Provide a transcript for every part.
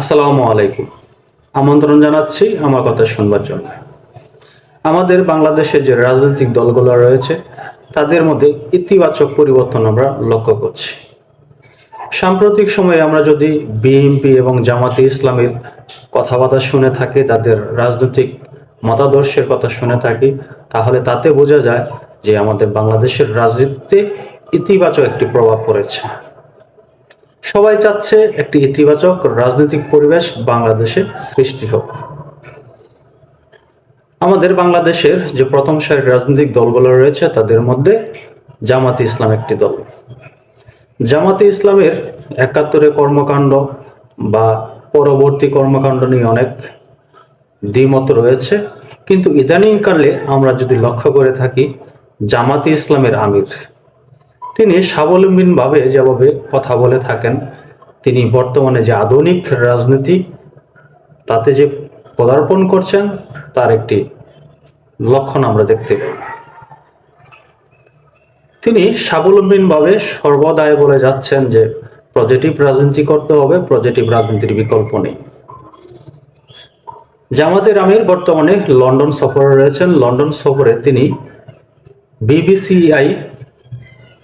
আসসালামু আলাইকুম। আমন্ত্রণ জানাচ্ছি আমার কথা শুনবার জন্য। আমাদের বাংলাদেশে যে রাজনৈতিক দলগুলো রয়েছে, তাদের মধ্যে ইতিবাচক পরিবর্তন আমরা লক্ষ্য করছি। সাম্প্রতিক সময়ে আমরা যদি বিএনপি এবং জামাতে ইসলামের কথাবার্তা শুনে থাকি, তাদের রাজনৈতিক মতাদর্শের কথা শুনে থাকি, তাহলে তাতে বোঝা যায় যে আমাদের বাংলাদেশের রাজনীতিতে ইতিবাচক একটি প্রভাব পড়েছে। সবাই চাচ্ছে একটি ইতিবাচক রাজনৈতিক পরিবেশ বাংলাদেশে সৃষ্টি হোক। আমাদের বাংলাদেশের যে প্রথম সারির রাজনৈতিক দলগুলো রয়েছে, তাদের মধ্যে জামাতে ইসলাম একটি দল। জামাতে ইসলামের একাত্তরে কর্মকাণ্ড বা পরবর্তী কর্মকাণ্ড নিয়ে অনেক দ্বিমত রয়েছে। কিন্তু ইদানিংকালে আমরা যদি লক্ষ্য করে থাকি, জামাতে ইসলামের আমির তিনি স্বাবলম্বীভাবে যেভাবে কথা বলে থাকেন, তিনি বর্তমানে যে আধুনিক রাজনীতি, তাতে যে পদার্পণ করছেন, তার একটি লক্ষণ আমরা দেখতে পাই। তিনি স্বাবলম্বীভাবে সর্বদাই বলে যাচ্ছেন যে পজিটিভ রাজনীতি করতে হবে পজিটিভ রাজনীতির বিকল্প নেই। জামাতের আমির বর্তমানে লন্ডন সফরে রয়েছেন। লন্ডন সফরে তিনি বিবিসিআই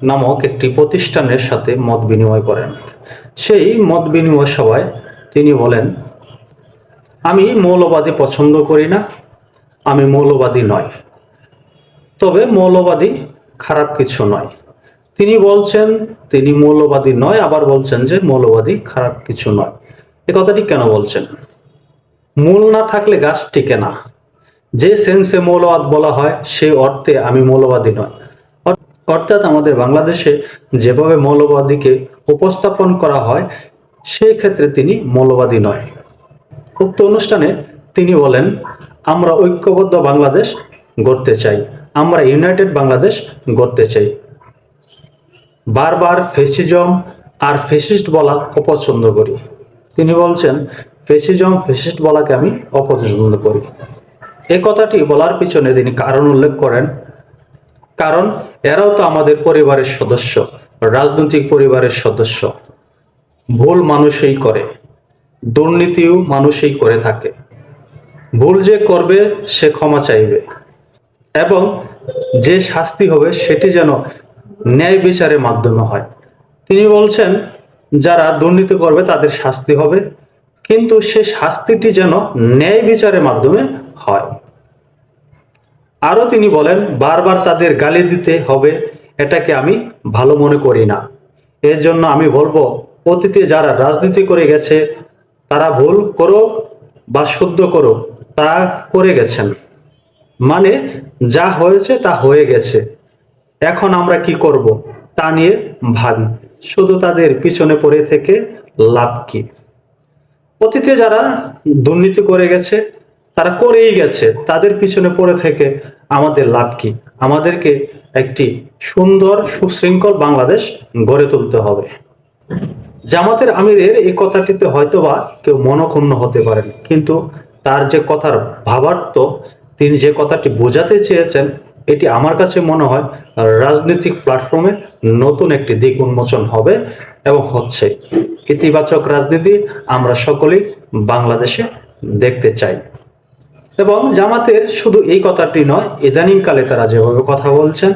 নামক একটি প্রতিষ্ঠানের সাথে মত বিনিময় করেন। সেই মত বিনিময় সভায় তিনি বলেন, আমি মৌলবাদী পছন্দ করি না, আমি মৌলবাদী নয় তবে মৌলবাদী খারাপ কিছু নয়। তিনি বলছেন, তিনি মৌলবাদী নয়, আবার বলছেন যে মৌলবাদী খারাপ কিছু নয়। এ কথাটি কেন বলছেন? মূল না থাকলে গাছ টিকে না যে সেন্সে মৌলবাদ বলা হয় সেই অর্থে আমি মৌলবাদী নয় অর্থাৎ আমাদের বাংলাদেশে যেভাবে মৌলবাদীকে উপস্থাপন করা হয়, সেই ক্ষেত্রে তিনি মৌলবাদী নয়। উক্ত অনুষ্ঠানে তিনি বলেন, আমরা ঐক্যবদ্ধ বাংলাদেশ গড়তে চাই। আমরা ইউনাইটেড বাংলাদেশ গড়তে চাই। বারবার ফেসিজম আর ফেসিস্ট বলা অপছন্দ করি। তিনি বলছেন, ফেসিজম, ফেসিস্ট বলাকে আমি অপছন্দ করি। এই কথাটি বলার পিছনে তিনি কারণ উল্লেখ করেন কারণ এরাও তো আমাদের পরিবারের সদস্য, রাজনৈতিক পরিবারের সদস্য। ভুল মানুষই করে, দুর্নীতিও মানুষই করে থাকে। ভুল যে করবে, সে ক্ষমা চাইবে। এবং যে শাস্তি হবে, সেটি যেন ন্যায় বিচারের মাধ্যমে হয়। তিনি বলছেন, যারা দুর্নীতি করবে, তাদের শাস্তি হবে। কিন্তু সে শাস্তিটি যেন ন্যায় বিচারের মাধ্যমে হয়। আরও তিনি বলেন, বারবার তাদের গালি দিতে হবে, এটাকে আমি ভালো মনে করি না। এর জন্য আমি বলব, অতীতে যারা রাজনীতি করে গেছে, তারা ভুল করুক বা শুদ্ধ করুক তা করে গেছেন। মানে যা হয়েছে তা হয়ে গেছে। এখন আমরা কি করব? তা নিয়ে ভাবি। শুধু তাদের পিছনে পড়ে থেকে লাভ কি? অতীতে যারা দুর্নীতি করে গেছে তারা করেই গেছে। তাদের পিছনে পড়ে থেকে আমাদের লাভ কি? আমাদেরকে একটি সুন্দর, সুশৃঙ্খল বাংলাদেশ গড়ে তুলতে হবে। জামাতের আমিরের এই কথাটিতে হয়তোবা কেউ মনক্ষুণ্ণ হতে পারেন, কিন্তু তার যে কথার ভাবার্থ, তিনি যে কথাটি বোঝাতে চেয়েছেন, এটি আমার কাছে মনে হয় রাজনৈতিক প্ল্যাটফর্মে নতুন একটি দিক উন্মোচন হবে এবং হচ্ছে। ইতিবাচক রাজনীতি আমরা সকলেই বাংলাদেশে দেখতে চাই। এবং জামাতের শুধু এই কথাটি নয়, ইদানিংকালে তারা যেভাবে কথা বলছেন,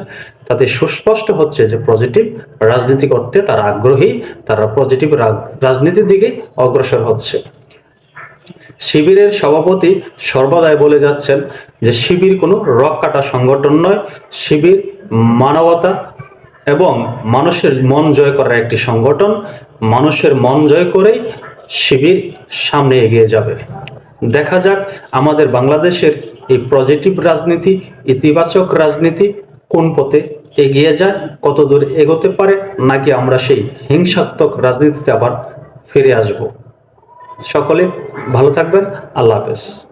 তাতে সুস্পষ্ট হচ্ছে যে পজিটিভ রাজনীতি করতে তারা আগ্রহী, তারা পজিটিভ রাজনীতির দিকে অগ্রসর হচ্ছে। শিবিরের সভাপতি সর্বদাই বলে যাচ্ছেন যে শিবির কোনো রক কাটা সংগঠন নয়, শিবির মানবতা এবং মানুষের মন জয় করার একটি সংগঠন। মানুষের মন জয় করেই শিবির সামনে এগিয়ে যাবে। দেখা যাক আমাদের বাংলাদেশের এই পজিটিভ রাজনীতি, ইতিবাচক রাজনীতি কোন পথে এগিয়ে যায়, কত দূর এগোতে পারে, নাকি আমরা সেই হিংসাত্মক রাজনীতিতে আবার ফিরে আসব। সকলে ভালো থাকবেন, আল্লাহ হাফেজ।